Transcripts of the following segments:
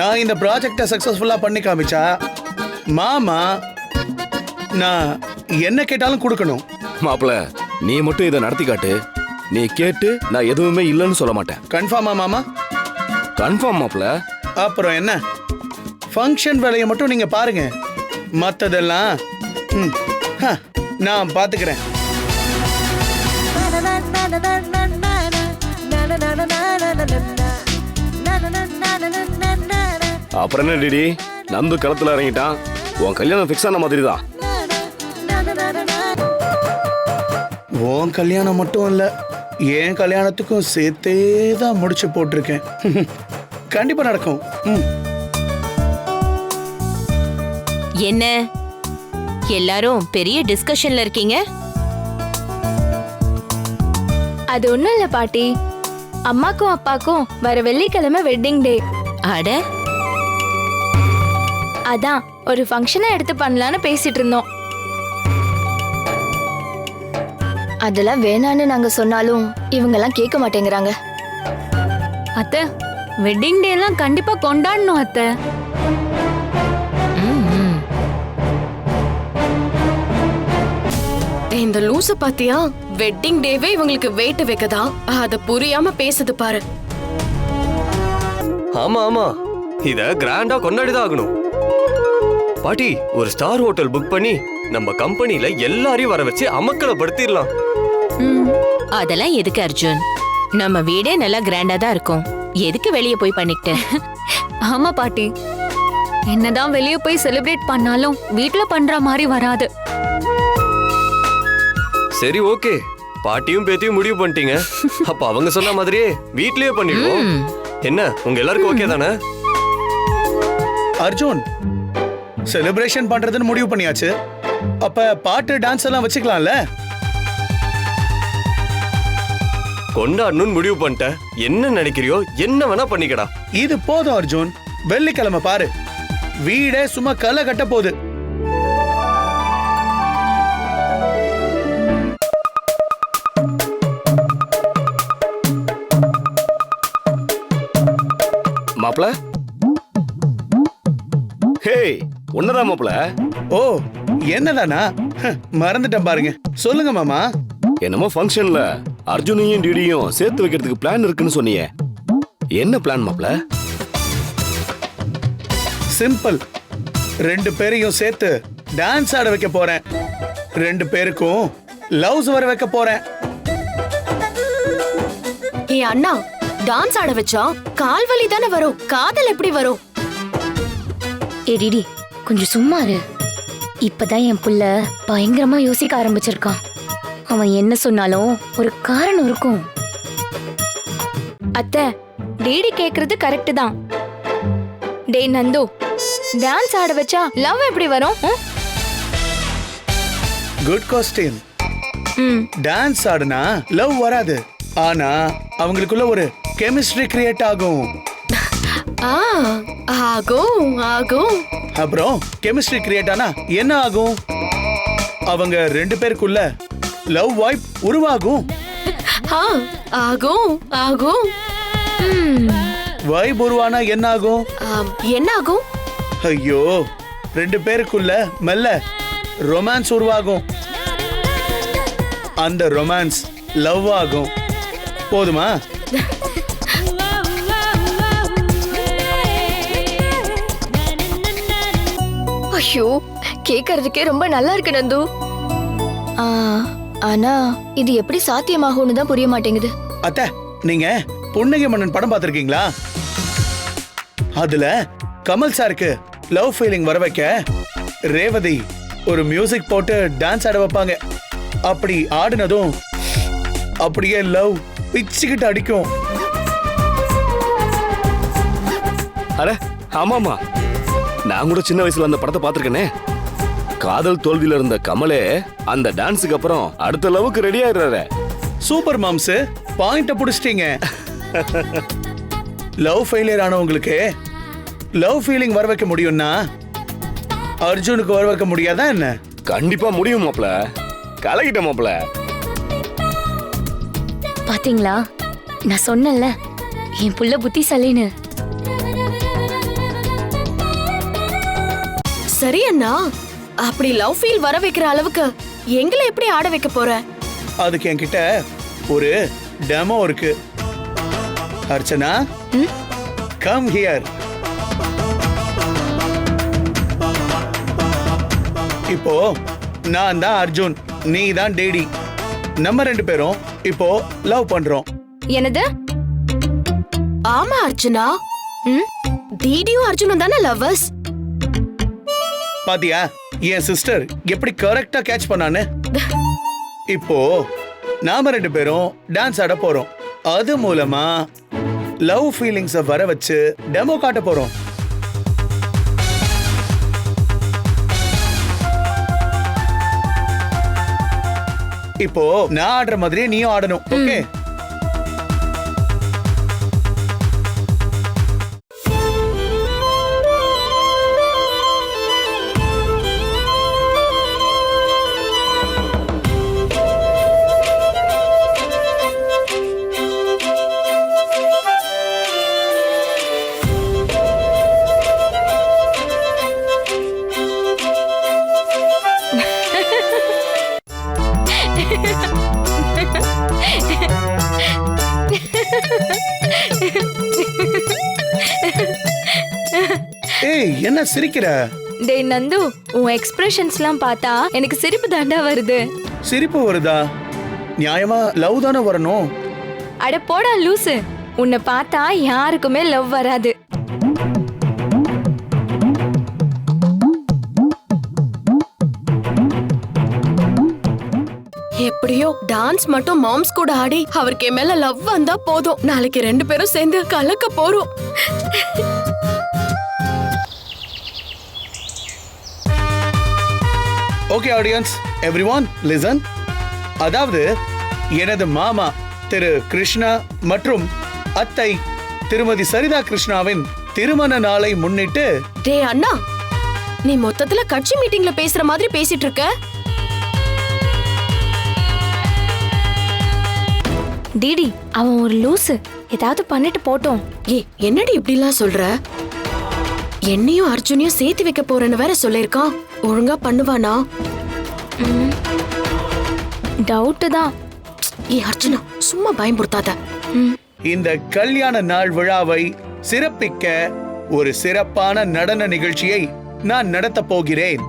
நான் இந்த ப்ராஜெக்டை சக்சஸ்ஃபுல்லா பண்ணி காமிச்சா மாமா நான் என்ன கேட்டாலும் கொடுக்கணும். மாப்பிள நீ மட்டும் இதை நடத்தி காட்டு. நீ கேட்டு நான் எதுவுமே இல்லைன்னு சொல்ல மாட்டேன். கன்ஃபார்மா மாமா? கன்ஃபார்ம் மாப்பிள. அப்புறம் என்ன? ஃபங்க்ஷன் வேலையை மட்டும் நீங்க பாருங்க. மத்ததெல்லாம் ம், ஹ, நான் பாத்துக்கிறேன். அப்புறம் என்ன டிடி? நந்து களத்துல இறங்கிட்டான். உன் கல்யாணம் ஃபிக்ஸ் ஆன மாதிரி தான் உன் கல்யாணம் மட்டும் இல்ல என் கல்யாணத்துக்கும் சேர்த்தே தான் முடிச்சு போட்டிருக்கேன். கண்டிப்பா நடக்கும். ம். என்ன? எல்லாரும் பெரிய டிஸ்கஷன்ல இருக்கீங்க? அது ஒண்ணும் இல்ல பாட்டி. அம்மாக்கும் அப்பாக்கும் வர வெள்ளிக்கிழமை வெட்டிங் டே அட அதான் ஒரு ஃபங்க்ஷனை எடுத்து பண்ணலான்னு பேசிட்டு இருந்தோம். அதெல்லாம் வேணான்னு நாங்க சொன்னாலும் இவங்கெல்லாம் கேட்க மாட்டேங்கிறாங்க. அத்தை வெட்டிங் டே எல்லாம் கண்டிப்பா கொண்டாடணும் அத்தை. இந்த லூச பாத்தியா? வெட்டிங் டேவே இவங்களுக்கு வெயிட் வைக்கதா? அத புரியாம பேசுது பாரு. ஆமா ஆமா. இத கிராண்டா கொண்டாடிதான் ஆகணும். பாட்டி ஒரு ஸ்டார் ஹோட்டல் புக் பண்ணி நம்ம கம்பெனில எல்லாரையும் வர வச்சு அமக்கலப்படுத்திடலாம். அதெல்லாம் எதுக்கு அர்ஜுன்? நம்ம வீடே நல்லா கிராண்டா தான் இருக்கும். எதுக்கு வெளியே போய் பண்ணிக்கிட்டு? ஆமா பாட்டி. என்னதான் வெளிய போய் செலிப்ரேட் பண்ணாலும் வீட்ல பண்ற மாதிரி வராது. சரி ஓகே. பாட்டியும் பேத்தியும் முடிவு பண்ணிட்டீங்க. அப்ப அவங்க சொன்ன மாதிரியே வீட்லயே பண்ணிடுவோம். என்ன உங்க எல்லாருக்கும் ஓகே தானே? அர்ஜுன் செலிப்ரேஷன் பண்றதுன்னு முடிவு பண்ணியாச்சு. அப்ப பாட்டு டான்ஸ் எல்லாம் வச்சுக்கலாம்ல? கொண்டாடணும்னு முடிவு பண்ணிட்டேன். என்ன நினைக்கிறியோ என்ன வேணா பண்ணிக்கடா. இது போதும் அர்ஜுன். வெள்ளிக்கிழமை பாரு. வீடே சும்மா களை கட்ட போகுது. மாப்பிள? ஹே உன்னதான் மாப்பிள? ஓ என்னதானா மறந்துட்டேன் பாருங்க. சொல்லுங்க மாமா. என்னமோ ஃபங்க்ஷன்ல அர்ஜுனையும் டிடியும் சேர்த்து வைக்கிறதுக்கு பிளான் இருக்குன்னு சொன்னியே. என்ன பிளான் மாப்பிள? சிம்பிள் ரெண்டு பேரையும் சேர்த்து டான்ஸ் ஆட வைக்க போறேன். ரெண்டு பேருக்கும் லவ்ஸ் வர வைக்க போறேன். ஏ அண்ணா டான்ஸ் ஆட வச்சா கால் வலி தானே வரும்? காதல் எப்படி வரும்? எடிடி கொஞ்சம் சும்மா இரு. இப்பதான் என் புள்ள பயங்கரமா யோசிக்க ஆரம்பிச்சிருக்கான். அவன் என்ன சொன்னாலும் ஒரு காரணம் இருக்கும். அத்தை டேடி கேக்குறது கரெக்ட் தான். டேய் நந்து டான்ஸ் ஆட வச்சா லவ் எப்படி வரும்? குட் கொஸ்டின் ம் டான்ஸ் ஆடுனா லவ் வராது. ஆனா அவங்களுக்குள்ள ஒரு கெமிஸ்ட்ரி கிரியேட் ஆகும். ஆ ஆகும் ஆகும். அப்புறம் கெமிஸ்ட்ரி கிரியேட் ஆனா என்ன ஆகும்? அவங்க ரெண்டு பேருக்குள்ள லவ் வாய்ப் உருவாகும். ஆ ஆகும் ஆகும். வைப் உருவானா என்ன ஆகும்? என்ன ஆகும்? ஐயோ ரெண்டு பேருக்குள்ள மெல்ல ரொமான்ஸ் உருவாகும். அந்த ரொமான்ஸ் லவ் ஆகும். போதுமா? ஐயோ கேக்குறதுக்கே ரொம்ப நல்லா இருக்கு நந்து. ஆ, ஆனா இது எப்படி சாத்தியமாகும்னு தான் புரிய மாட்டேங்குது. அத்த நீங்க புன்னகை மன்னன் படம் பார்த்திருக்கீங்களா? அதுல கமல் சாருக்கு லவ் ஃபீலிங் வர வைக்க ரேவதி ஒரு மியூசிக் போட்டு டான்ஸ் ஆட வைப்பாங்க. அப்படி ஆடினதும் அப்படியே லவ் பிச்சுக்கிட்டு அடிக்கும். அட ஆமாமா நான் கூட சின்ன வயசுல அந்த படத்தை பார்த்திருக்கேனே. காதல் தோல்வியில இருந்த கமலே அந்த டான்ஸுக்கு அப்புறம் அடுத்த லவ்வுக்கு ரெடி ஆயிடுறாரு. சூப்பர் மாம்ஸ் பாயிண்ட புடிச்சிட்டீங்க. லவ் ஃபெயிலியர் ஆனவங்களுக்கு லவ் ஃபீலிங் வர வைக்க முடியும்னா அர்ஜுனுக்கு வர வைக்க முடியாதா என்ன? கண்டிப்பா முடியும் மாப்ள. கலகிட்ட மாப்ள. பாத்தீங்களா? நான் சொன்னேன்ல என் புள்ள புத்திசாலின்னு. சரி அண்ணா. அப்படி லவ் ஃபீல் வர வைக்கிற அளவுக்கு எங்களை எப்படி ஆட வைக்க போற? அதுக்கு என்கிட்ட ஒரு டெமோ இருக்கு. அர்ச்சனா கம் ஹியர் இப்போ நான் தான் அர்ஜுன் நீ தான் டேடி. நம்ம ரெண்டு பேரும் இப்போ லவ் பண்றோம். என்னது? ஆமா அர்ஜுனா டிடியும் அர்ஜுனும் தானே லவ்வர்ஸ் பாத்தியா என் சிஸ்டர் எப்படி கரெக்டா கேட்ச் பண்ணான்னு? இப்போ நாம ரெண்டு பேரும் டான்ஸ் ஆட போறோம். அது மூலமா லவ் ஃபீலிங்ஸ வர வச்சு டெமோ காட்ட போறோம். இப்போ நான் ஆடுற மாதிரியே நீயும் ஆடணும் ஓகே ஏய் என்ன சிரிக்கிற? டேய் நந்து உன் எக்ஸ்பிரஷன்ஸ்லாம் பார்த்தா எனக்கு சிரிப்பு தாண்டா வருது. சிரிப்பு வருதா? நியாயமா லவ் தானே வரணும்? அட போடா லூசு. உன்னை பார்த்தா யாருக்குமே லவ் வராது. எப்படியோ டான்ஸ் மட்டும் மாம்ஸ் கூட ஆடி அவருக்கு மேல லவ் வந்தா போதும். நாளைக்கு ரெண்டு பேரும் சேர்ந்து கலக்க போறோம். Okay audience everyone listen அதாவது எனது மாமா திரு கிருஷ்ணா மற்றும் அத்தை திருமதி சரிதா கிருஷ்ணாவின் திருமண நாளை முன்னிட்டு டேய் அண்ணா. நீ மொத்தத்துல கட்சி மீட்டிங்ல பேசுற மாதிரி பேசிட்டு இருக்க. டிடி அவன் ஒரு லூசு. ஏதாவது பண்ணிட்டு போட்டோம். ஏய் என்னடி இப்படிலாம் சொல்ற? என்னையும் அர்ஜுனையும் சேர்த்து வைக்க போறேன்னு வேற சொல்லிருக்கான் ஒழுங்கா பண்ணுவானா? டவுட்டு தான். ஏய் அர்ஜுனா சும்மா பயம்புறுத்தாத இந்த கல்யாண நாள் விழாவை சிறப்பிக்க ஒரு சிறப்பான நடன நிகழ்ச்சியை நான் நடத்தப் போகிறேன்.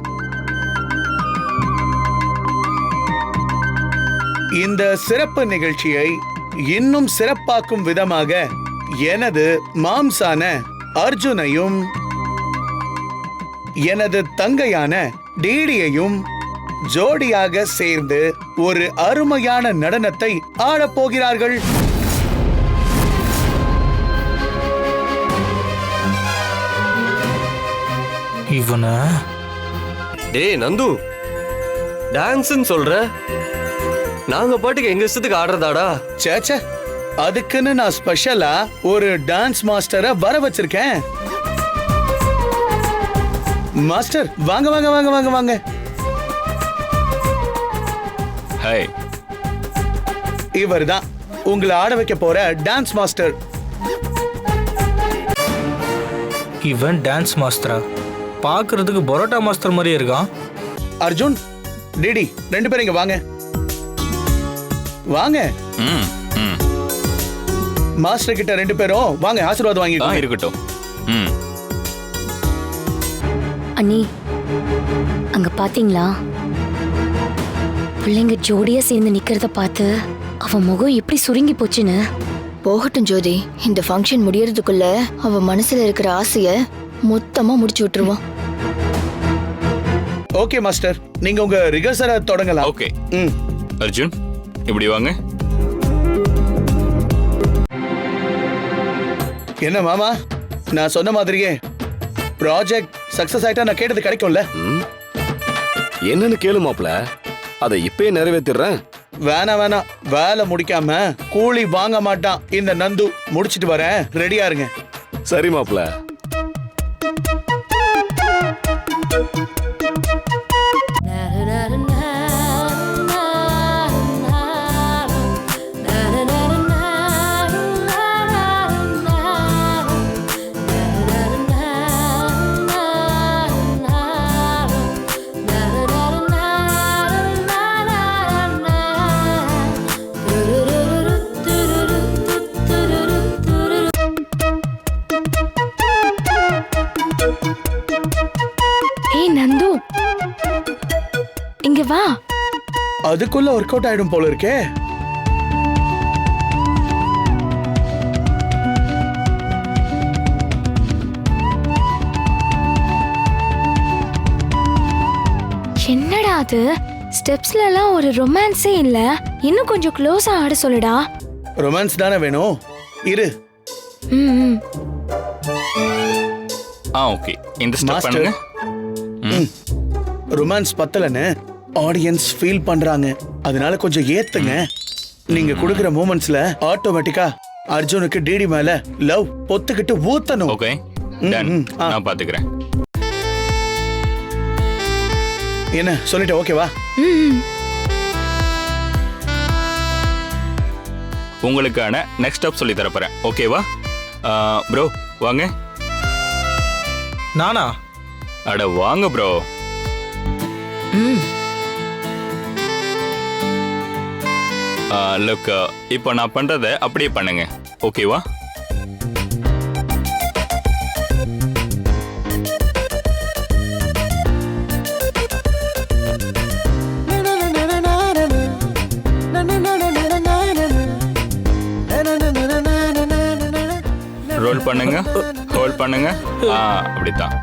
இந்த சிறப்பு நிகழ்ச்சியை இன்னும் சிறப்பாக்கும் விதமாக எனது மாம்சான அர்ஜுனையும் எனது தங்கையான டேடியையும் ஜோடியாக சேர்ந்து ஒரு அருமையான நடனத்தை ஆடப் போகிறார்கள். இவனை? டேய் நந்து. டான்ஸ்னு சொல்ற? நாங்க பாட்டுக்கு எங்க இஷ்டத்துக்கு ஆடுறதாடா? சேச்சே அதுக்குன்னு நான் ஸ்பெஷலா ஒரு டான்ஸ் மாஸ்டரை வர வச்சிருக்கேன். மாஸ்டர் வாங்க வாங்க வாங்க வாங்க வாங்க. ஹாய். இவர்தான். உங்களை ஆட வைக்க போற டான்ஸ் மாஸ்டர். இவன் டான்ஸ் மாஸ்டரா? பார்க்கறதுக்கு பரோட்டா மாஸ்டர் மாதிரியே இருக்கான். அர்ஜுன் டிடி ரெண்டு பேரும் இங்க வாங்க. வாங்க. ம் ம். மாஸ்டர் கிட்ட ரெண்டு பேரும் வாங்க ஆசீர்வாதம் வாங்கிக்கோங்க. இருக்கட்டும். ம். அண்ணி அங்க பாத்தீங்களா? பிள்ளைங்க ஜோடியா சேர்ந்து நிக்கிறத பார்த்து அவன் முகம் எப்படி சுருங்கி போச்சுன்னு? போகட்டும் ஜோதி இந்த ஃபங்க்ஷன் முடியறதுக்குள்ள அவ மனசுல இருக்கிற ஆசைய மொத்தமா முடிச்சு விட்டுருவோம். ஓகே மாஸ்டர் நீங்க உங்க ரிகர்சலை தொடங்கலாம். ஓகே ம். அர்ஜுன் இப்படி வாங்க. என்ன மாமா? நான் சொன்ன மாதிரியே ப்ராஜெக்ட் சக்சஸ் ஆயிட்டா நான் கேட்டது கிடைக்கும்ல? என்னன்னு கேளு மாப்ள அதை இப்பயே நிறைவேத்திடுறேன். வேணாம் வேணாம். வேலை முடிக்காம கூலி வாங்க மாட்டான். இந்த நந்து முடிச்சிட்டு வரேன். ரெடியா இருங்க. சரி மாப்ள அதுக்குள்ள ஒர்க் அவுட் ஆயிடும் போல இருக்கே. என்னடா அது? ஸ்டெப்ஸ்ல எல்லாம் ஒரு ரொமான்ஸே இல்ல. இன்னும் கொஞ்சம் க்ளோஸா ஆட சொல்லுடா. ரொமான்ஸ் தானே வேணும்? இரு. ம் ம். ஆ ஓகே. இந்த ஸ்டெப் Master. பண்ணுங்க. ரொமான்ஸ் பத்தலன்னு. ஆடியன்ஸ் ஃபீல் பண்றாங்க. அதனால கொஞ்சம் ஏத்துங்க. நீங்க கொடுக்கிற மூமெண்ட்ஸ்ல ஆட்டோமேட்டிக்கா அர்ஜுனுக்கு டிடி மேல லவ் பொத்துக்கிட்டு ஊத்தணும். ஓகே. நான் பாத்துக்கிறேன். என்ன சொல்லிட்டு ஓகேவா. உங்களுக்கான நெக்ஸ்ட் ஸ்டெப் சொல்லி தரப்போறேன். ஓகேவா ப்ரோ வாங்க. நானா? அட வாங்க ப்ரோ ம். லுக் இப்போ நான் பண்ணுறதை அப்படியே பண்ணுங்க. ஓகேவா ரோல் பண்ணுங்க. ஹோல்ட் பண்ணுங்க. ஆ அப்படித்தான்.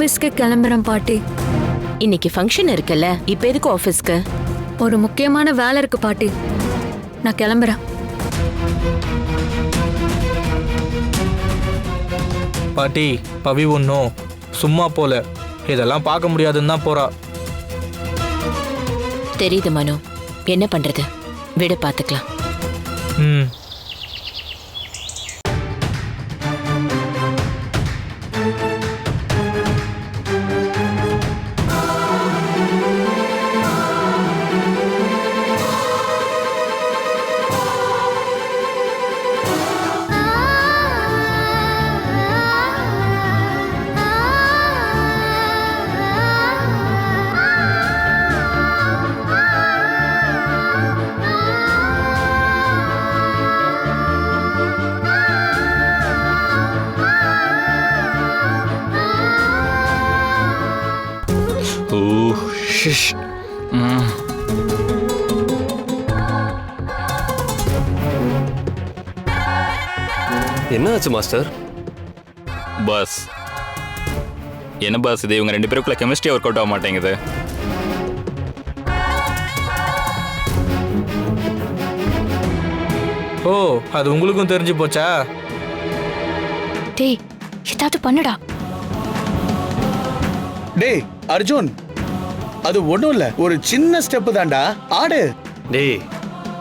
நான் ஆபீஸ்க்கு கிளம்புறேன் பாட்டி. இன்னைக்கு ஃபங்க்ஷன் இருக்குல்ல இப்ப எதுக்கு ஆபீஸ்க்கு ஒரு முக்கியமான வேலை இருக்கு பாட்டி. நான் கிளம்புறேன். பாட்டி பவி ஒன்றும் சும்மா போல. இதெல்லாம் பார்க்க முடியாதுன்னு தான் போறா. தெரியுது மனு. என்ன பண்றது? விட பாத்துக்கலாம் ம். என்ன ஆச்சு மாஸ்டர்? பாஸ். என்ன பாஸ் இது? இவங்க ரெண்டு பேருக்குள்ள கெமிஸ்ட்ரி ஒர்க் அவுட் ஆக மாட்டேங்குது. ஓ அது உங்களுக்கும் தெரிஞ்சு போச்சா? டேய் ஏதாவது பண்ணுடா. டேய் அர்ஜுன். அது ஒண்ணும் இல்ல. ஒரு சின்ன ஸ்டெப் தான்டா. ஆடு. டேய்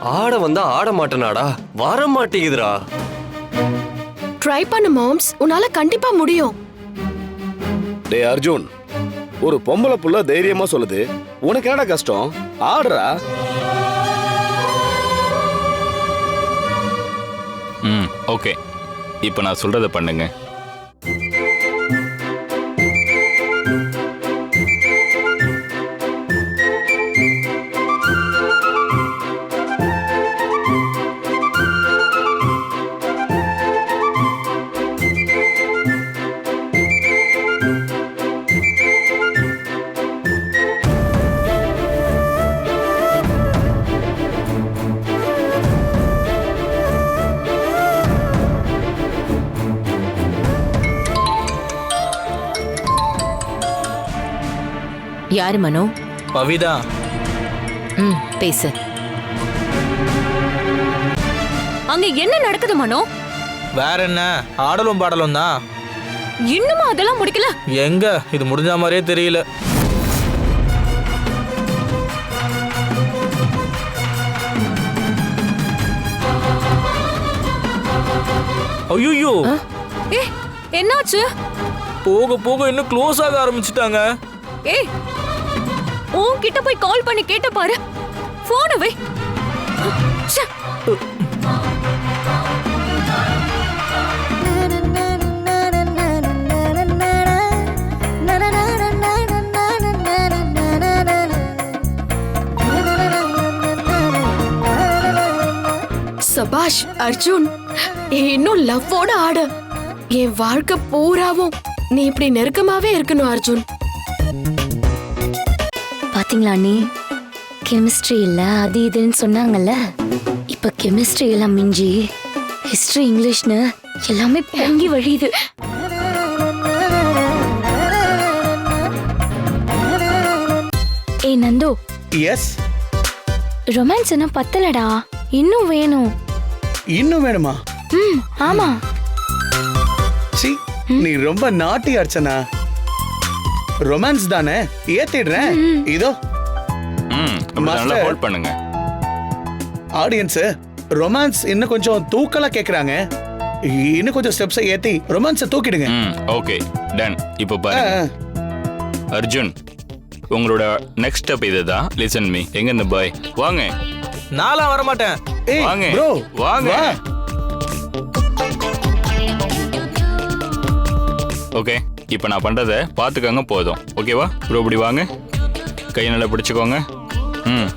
ஆட வந்தா ஆட மாட்டேனாடா. வர மாட்டேங்குதுடா. ட்ரை பண்ணு மாம்ஸ் உன்னால கண்டிப்பா முடியும். டேய் அர்ஜுன். ஒரு பொம்பளை புள்ள தைரியமா சொல்லுது. உனக்கு என்னடா கஷ்டம்? ஆடுறா. ம் ஓகே. இப்போ நான் சொல்றத பண்ணுங்க. யாரு மனோ? பவிதா. ம் பேசு. அங்க என்ன நடக்குது மனோ? வேற என்ன? ஆடலும் பாடலும் தான். இன்னுமா அதெல்லாம் முடிக்கல? எங்க? இது முடிஞ்ச மாதிரியே தெரியல. ஐயோ ஏ என்னாச்சு? போக போக இன்னும் க்ளோஸ் ஆக ஆரம்பிச்சிட்டாங்க. ஏய் உன்கிட்ட போய் கால் பண்ணி கேட்ட பாரு. போன வை. சபாஷ் அர்ஜுன் இன்னும் லவ்வோட ஆடு. என் வாழ்க்கை பூராவும் நீ இப்படி நெருக்கமாவே இருக்கணும் அர்ஜுன். பாத்தீங்களா நீ கெமிஸ்ட்ரி இல்ல அது இதுன்னு சொன்னாங்கல்ல. இப்ப கெமிஸ்ட்ரி எல்லாம் மிஞ்சி ஹிஸ்டரி இங்கிலீஷ்னு எல்லாமே பொங்கி வழியுது. ஏய் நந்து. எஸ் ரொமான்ஸ் இன்னும் பத்தலடா. இன்னும் வேணும். இன்னும் வேணுமா? ம் ஆமா. சி நீ ரொம்ப நாட்டி அர்ச்சனா ரொமான்ஸ் தானே? ஏத்திடுறேன். இதோ. நல்லா. ஹோல்ட் பண்ணுங்க. ஆடியன்ஸ் ரொமான்ஸ் இன்னும் கொஞ்சம் தூக்கலா கேக்குறாங்க. இன்னும் கொஞ்சம் ஸ்டெப்ஸை ஏத்தி ரொமான்ஸை தூக்கிடுங்க. ம் ஓகே டன் இப்போ பாருங்க. அர்ஜுன் உங்களோட நெக்ஸ்ட் ஸ்டெப் இதுதான் லிசன் மீ எங்க இந்த பாய் வாங்க. நான்லாம் வர மாட்டேன் ஏய் வாங்க. ப்ரோ வாங்க. ஓகே இப்போ நான் பண்றத பார்த்துக்கங்க போதும். ஓகேவா? ப்ரோ இப்படி வாங்க. கையை நல்லா பிடிச்சுக்கோங்க. ம்.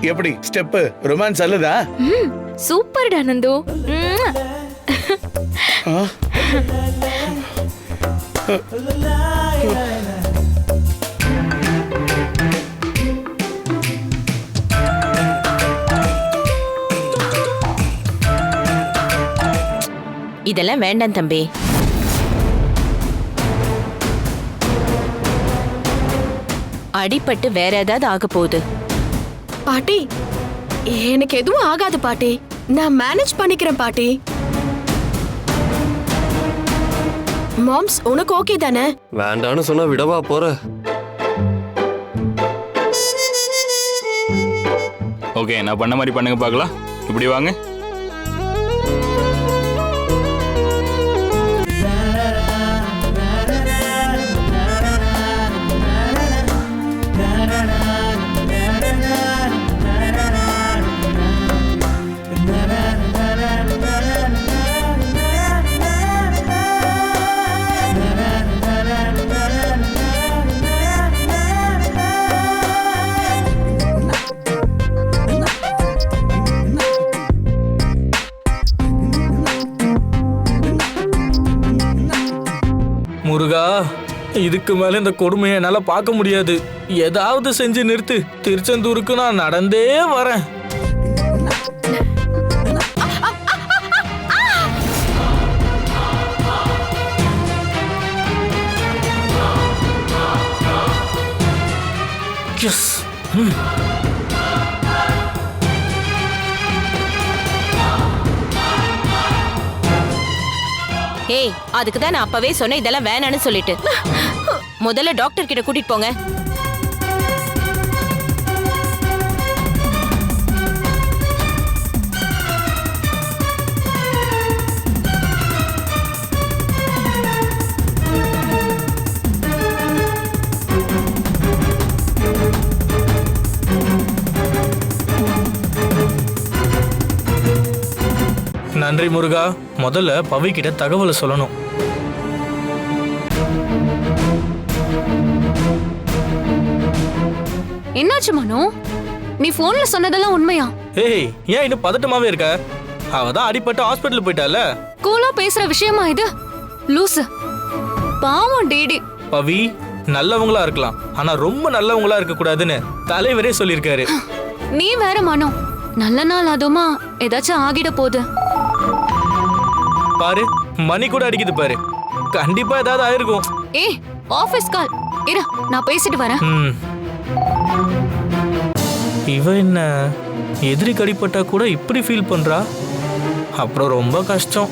எப்படி? ஸ்டெப் ரொமான்ஸ் அல்லதா? ம். சூப்பர்டா நந்து. ம்ம். ஆ? இதெல்லாம் வேண்டாம் தம்பி. அடிபட்டு வேற ஏதாவது ஆக போகுது. பாட்டி எனக்கு எதுவும் ஆகாது பாட்டி. நான் மேனேஜ் பண்ணிக்கிறேன் பாட்டி. மாம்ஸ் உனக்கு ஓகே தானே? வேண்டான்னு சொன்னா விடவா போற? ஓகே நான் பண்ண மாதிரி பண்ணுங்க பார்க்கலாம். இப்படி வாங்க. முருகா இதுக்கு மேல இந்த கொடுமையை என்னால பார்க்க முடியாது. ஏதாவது செஞ்சு நிறுத்து. திருச்செந்தூருக்கு நான் நடந்தே வரேன். Yes. ஏய் அதுக்கு தான் நான் அப்பவே சொன்னேன் இதெல்லாம் வேணாம்னு சொல்லிட்டு. முதல்ல டாக்டர் கிட்ட கூட்டிட்டு போங்க. நன்றி முருகா. முதல்ல பவி கிட்ட தகவலை சொல்லணும். என்னாச்சு மனோ? நீ போன்ல சொன்னதெல்லாம் உண்மையா? ஏய் ஏன் இன்னும் பதட்டமாவே இருக்க? அவ தான் அடிபட்டு ஹாஸ்பிட்டல் போயிட்டால. கூலா பேசுற விஷயமா இது? லூசு. பாவம் டேடி. பவி நல்லவங்களா இருக்கலாம். ஆனா ரொம்ப நல்லவங்களா இருக்க கூடாதுன்னு தலைவரே சொல்லியிருக்காரு. நீ வேற மனோ. நல்ல நாள் அதுமா ஏதாச்சும் ஆகிட போகுது. பாரு மணி கூட அடிக்குது பாரு. கண்டிப்பா ஏதாவது ஆயிருக்கும். ஏய் ஆபீஸ் கால் இரு நான் பேசிட்டு வரேன். ம். இவ என்ன எதிரி கடிப்பட்டா கூட இப்படி ஃபீல் பண்றா? அப்புறம் ரொம்ப கஷ்டம்.